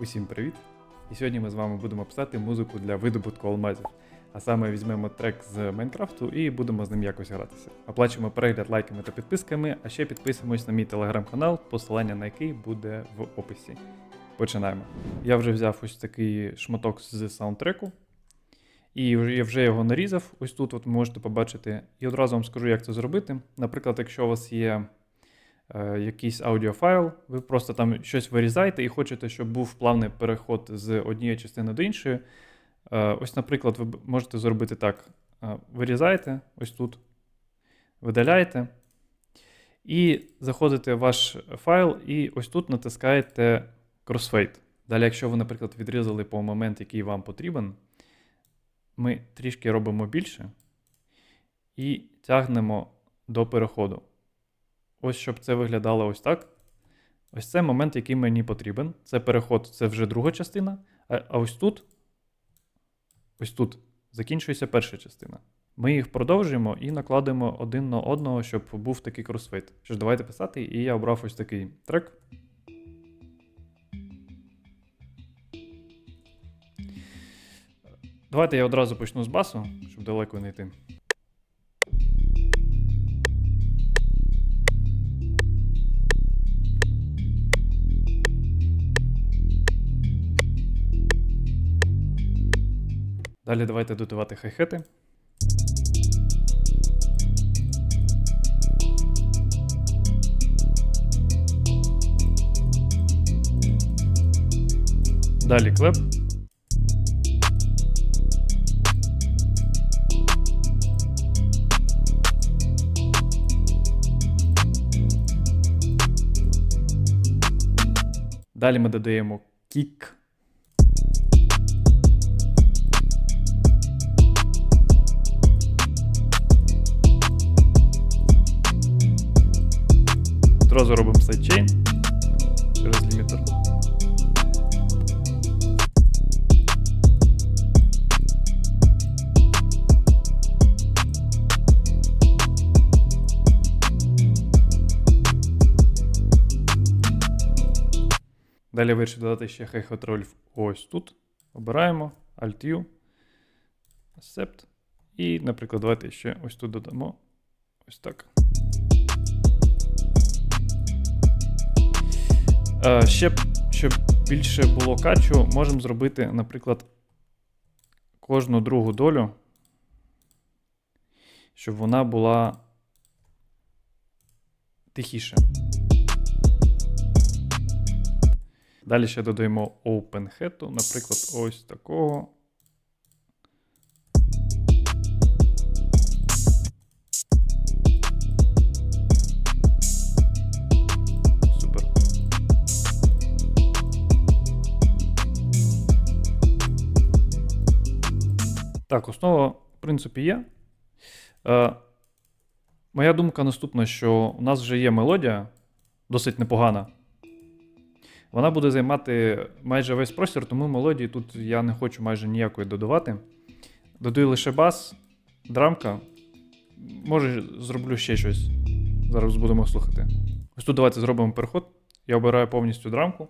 Усім привіт! І сьогодні ми з вами будемо писати музику для видобутку алмазів. А саме візьмемо трек з Майнкрафту і будемо з ним якось гратися. Оплачуємо перегляд лайками та підписками, а ще підписуємось на мій телеграм-канал, посилання на який буде в описі. Починаємо. Я вже взяв ось такий шматок з саундтреку. І я вже його нарізав. Ось тут от можете побачити. І одразу вам скажу, як це зробити. Наприклад, якщо у вас є якийсь аудіофайл, ви просто там щось вирізаєте і хочете, щоб був плавний переход з однієї частини до іншої. Е, ось, наприклад, ви можете зробити так: Е, вирізаєте ось тут, видаляєте, і заходите в ваш файл, і ось тут натискаєте Crossfade. Далі, якщо ви, наприклад, відрізали по момент, який вам потрібен, ми трішки робимо більше і тягнемо до переходу. Ось щоб це виглядало ось так. Ось це момент, який мені потрібен. Це переход, це вже друга частина. А, ось тут, ось тут закінчується перша частина. Ми їх продовжуємо і накладемо один на одного, щоб був такий кросфейт. Що ж, давайте писати, і я обрав ось такий трек. Давайте я одразу почну з басу, щоб далеко не йти. Далі давайте додавати хай-хети. Далі клеп. Далі ми додаємо кік. Сайдчейн через лімітер. Далі вирішив додати ще хай-хат ось тут. Обираємо Alt-U, Accept. І, наприклад, давайте ще ось тут додамо. Ось так. Ще, щоб більше було качу, можемо зробити, наприклад, кожну другу долю, щоб вона була тихіше. Далі ще додаємо OpenHead, наприклад, ось такого. Так, основа, в принципі, є. Е, моя думка наступна, що у нас вже є мелодія, досить непогана. Вона буде займати майже весь простір, тому мелодії тут я не хочу майже ніякої додавати. Додаю лише бас, драмка. Може, зроблю ще щось. Зараз будемо слухати. Ось тут давайте зробимо переход. Я обираю повністю драмку.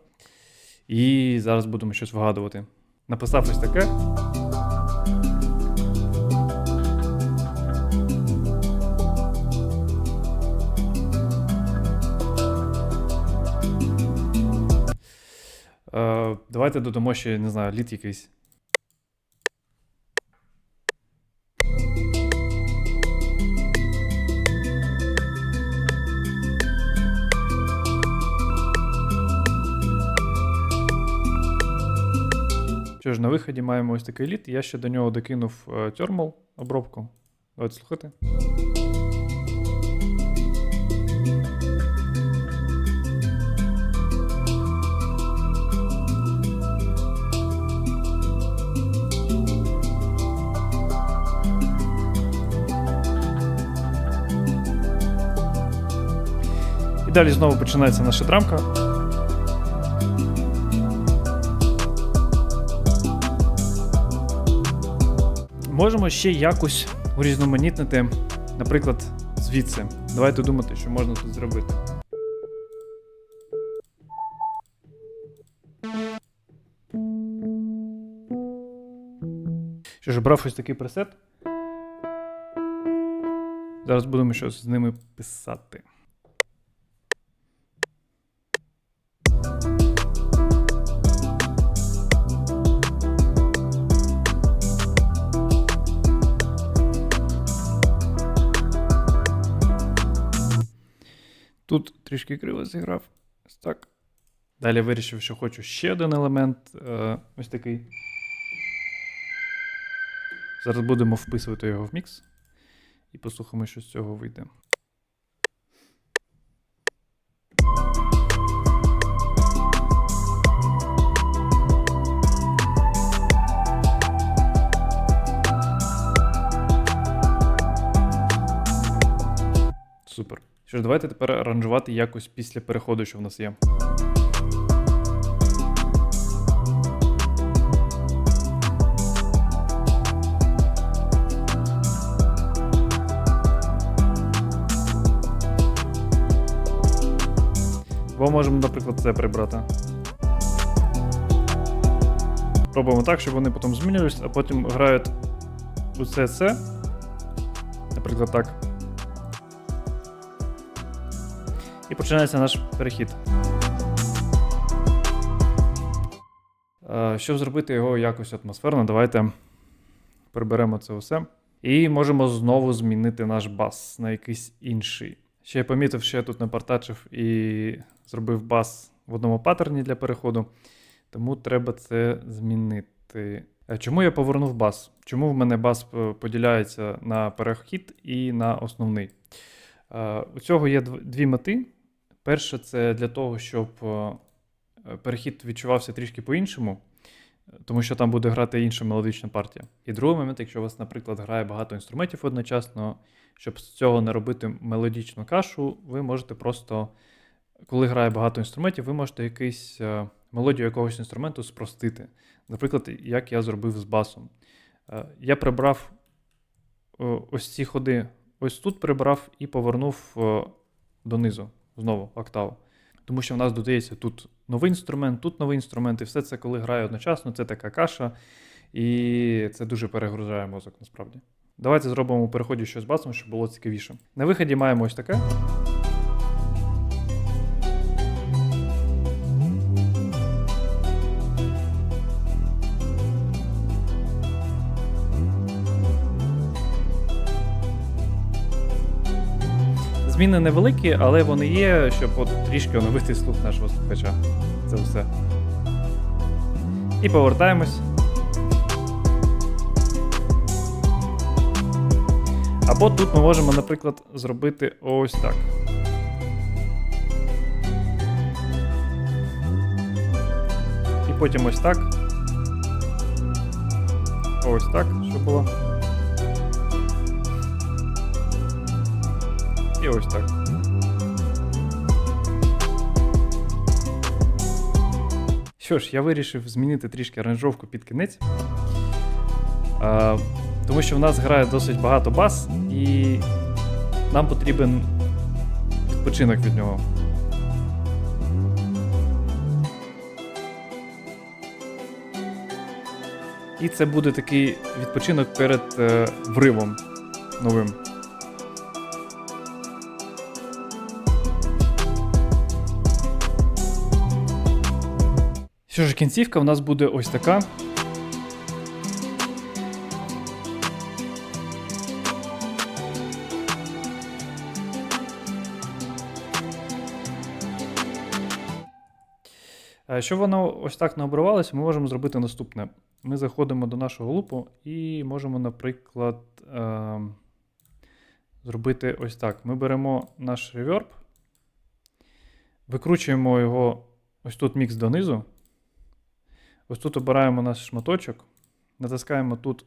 І зараз будемо щось вигадувати. Написав ось таке. Давайте додамо ще, не знаю, лід якийсь. Що ж, на виході маємо ось такий лід. Я ще до нього докинув е, thermal обробку. Давайте слухати. Далі знову починається наша драмка. Можемо ще якось урізноманітнити, наприклад, звідси. Давайте думати, що можна тут зробити. Що ж, брав ось такий пресет. Зараз будемо щось з ними писати. Трішки криво зіграв. Так. Далі вирішив, що хочу ще один елемент. Е, ось такий. Зараз будемо вписувати його в мікс. І послухаємо, що з цього вийде. Супер. Що ж, давайте тепер аранжувати якось після переходу, що в нас є. Бо можемо, наприклад, це прибрати. Пробуємо так, щоб вони потім змінювалися, а потім грають усе це. Наприклад, так. І починається наш перехід. Е, Щоб зробити його якось атмосферно, давайте приберемо це усе. І можемо знову змінити наш бас на якийсь інший. Ще я помітив, що я тут напартачив і зробив бас в одному паттерні для переходу, тому треба це змінити. Е, Чому я повернув бас? Чому в мене бас е, поділяється на перехід і на основний? У цього є дві мети. Перше, це для того, щоб е, перехід відчувався трішки по-іншому, тому що там буде грати інша мелодична партія. І другий момент, якщо у вас, наприклад, грає багато інструментів одночасно, щоб з цього не робити мелодичну кашу, ви можете просто, коли грає багато інструментів, ви можете якийсь е, мелодію якогось інструменту спростити. Наприклад, як я зробив з басом. Е, Я прибрав ось ці ходи, ось тут прибрав і повернув донизу знову октаву. Тому що в нас додається тут новий інструмент, тут новий інструмент, і все це, коли грає одночасно, це така каша, і це дуже перегружає мозок насправді. Давайте зробимо у переході щось басом, щоб було цікавіше. На виході маємо ось таке. Зміни невеликі, але вони є, щоб от трішки оновити слух нашого слухача. Це все. І повертаємось. Або тут ми можемо, наприклад, зробити ось так. І потім ось так. Ось так, щоб було. І ось так. Що ж, я вирішив змінити трішки аранжовку під кінець. А, тому що в нас грає досить багато бас, і нам потрібен відпочинок від нього. І це буде такий відпочинок перед е, вривом новим. Що ж, кінцівка в нас буде ось така. Е, Щоб воно ось так не обривалося, ми можемо зробити наступне. Ми заходимо до нашого лупу і можемо, наприклад, е- зробити ось так. Ми беремо наш реверб, викручуємо його ось тут мікс донизу. Ось тут обираємо наш шматочок, натискаємо тут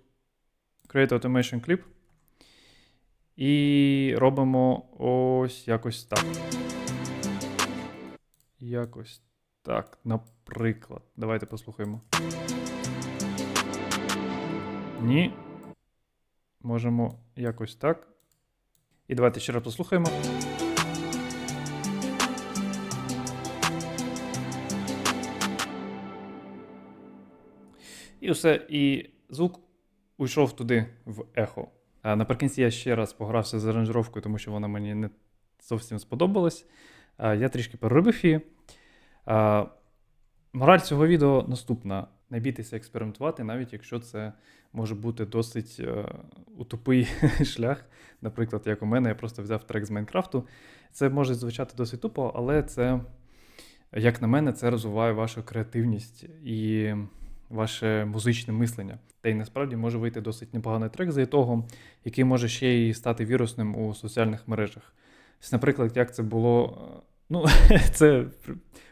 Create Automation Clip і робимо ось якось так. Якось так, наприклад. Давайте послухаємо. Ні. Можемо якось так. І давайте ще раз послухаємо. І все. І звук уйшов туди в ехо. А наприкінці я ще раз погрався з аранжировкою, тому що вона мені не зовсім сподобалась. Я трішки переробив її. Мораль цього відео наступна: не бійтеся експериментувати, навіть якщо це може бути досить е, утопий шлях. Наприклад, як у мене, я просто взяв трек з Майнкрафту. Це може звучати досить тупо, але це, як на мене, це розвиває вашу креативність і ваше музичне мислення. Та й насправді може вийти досить непоганий трек за того, який може ще й стати вірусним у соціальних мережах. Наприклад, як це було. е, Ну, це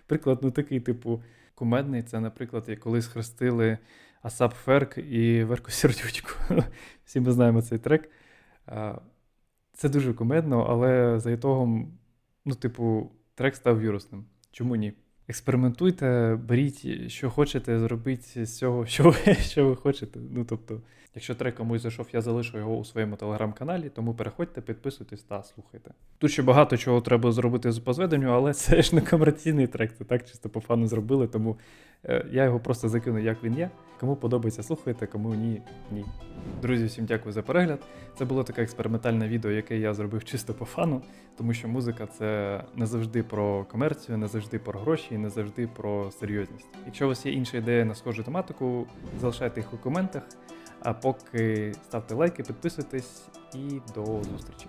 приклад, ну такий, типу, кумедний. Це, наприклад, як коли схрестили Асап Ферк і Верку Сердючку. Всі ми знаємо цей трек. Це дуже кумедно, але за ітогом, ну, типу, трек став вірусним. Чому ні? Експериментуйте, беріть, що хочете, зробіть з цього, що ви, що ви хочете. Ну, тобто, якщо трек комусь зайшов, я залишу його у своєму телеграм-каналі, тому переходьте, підписуйтесь та слухайте. Тут ще багато чого треба зробити з- по зведенню, але це ж не комерційний трек, це так чисто по фану зробили, тому я його просто закину, як він є. Кому подобається, слухайте, кому ні, ні. Друзі, всім дякую за перегляд. Це було таке експериментальне відео, яке я зробив чисто по фану, тому що музика це не завжди про комерцію, не завжди про гроші, і не завжди про серйозність. Якщо у вас є інша ідея на схожу тематику, залишайте їх у коментах. А поки ставте лайки, підписуйтесь і до зустрічі.